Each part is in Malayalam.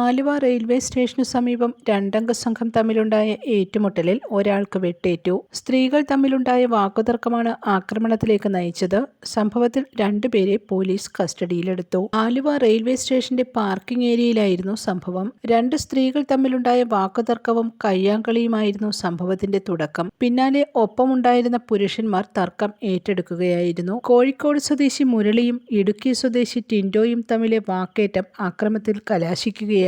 ആലുവ റെയിൽവേ സ്റ്റേഷനു സമീപം രണ്ടംഗ സംഘം തമ്മിലുണ്ടായ ഏറ്റുമുട്ടലിൽ ഒരാൾക്ക് വെട്ടേറ്റു. സ്ത്രീകൾ തമ്മിലുണ്ടായ വാക്കുതർക്കമാണ് ആക്രമണത്തിലേക്ക് നയിച്ചത്. സംഭവത്തിൽ രണ്ടുപേരെ പോലീസ് കസ്റ്റഡിയിലെടുത്തു. ആലുവ റെയിൽവേ സ്റ്റേഷന്റെ പാർക്കിംഗ് ഏരിയയിലായിരുന്നു സംഭവം. രണ്ട് സ്ത്രീകൾ തമ്മിലുണ്ടായ വാക്കുതർക്കവും കയ്യാങ്കളിയുമായിരുന്നു സംഭവത്തിന്റെ തുടക്കം. പിന്നാലെ ഒപ്പമുണ്ടായിരുന്ന പുരുഷന്മാർ തർക്കം ഏറ്റെടുക്കുകയായിരുന്നു. കോഴിക്കോട് സ്വദേശി മുരളിയും ഇടുക്കി സ്വദേശി ടിൻഡോയും തമ്മിലെ വാക്കേറ്റം ആക്രമത്തിൽ കലാശിക്കുകയായിരുന്നു.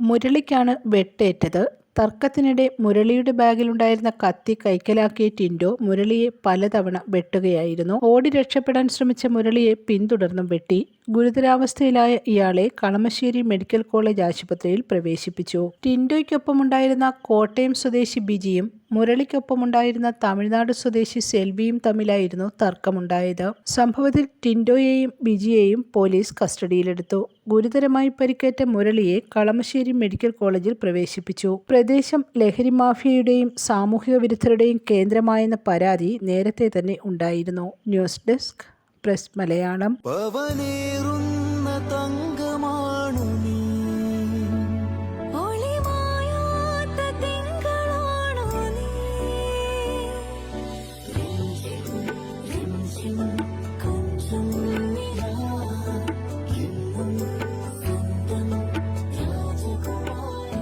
മുരളിക്കാണ് വെട്ടേറ്റത്. തർക്കത്തിനിടെ മുരളിയുടെ ബാഗിലുണ്ടായിരുന്ന കത്തി കൈക്കലാക്കിയ ടിൻഡോ മുരളിയെ പലതവണ വെട്ടുകയായിരുന്നു. ഓടി രക്ഷപ്പെടാൻ ശ്രമിച്ച മുരളിയെ പിന്തുടർന്നും വെട്ടി. ഗുരുതരാവസ്ഥയിലായ ഇയാളെ കളമശ്ശേരി മെഡിക്കൽ കോളേജ് ആശുപത്രിയിൽ പ്രവേശിപ്പിച്ചു. ടിൻഡോയ്ക്കൊപ്പമുണ്ടായിരുന്ന കോട്ടയം സ്വദേശി ബിജിയും മുരളിക്കൊപ്പമുണ്ടായിരുന്ന തമിഴ്നാട് സ്വദേശി സെൽവിയും തമ്മിലായിരുന്നു തർക്കമുണ്ടായത്. സംഭവത്തിൽ ടിൻഡോയെയും ബിജിയെയും പോലീസ് കസ്റ്റഡിയിലെടുത്തു. ഗുരുതരമായി പരിക്കേറ്റ മുരളിയെ കളമശ്ശേരി മെഡിക്കൽ കോളേജിൽ പ്രവേശിപ്പിച്ചു. പ്രദേശം ലഹരി മാഫിയയുടെയും സാമൂഹിക വിരുദ്ധരുടെയും കേന്ദ്രമായെന്ന പരാതി നേരത്തെ തന്നെ ഉണ്ടായിരുന്നു. News desk press Malayalam.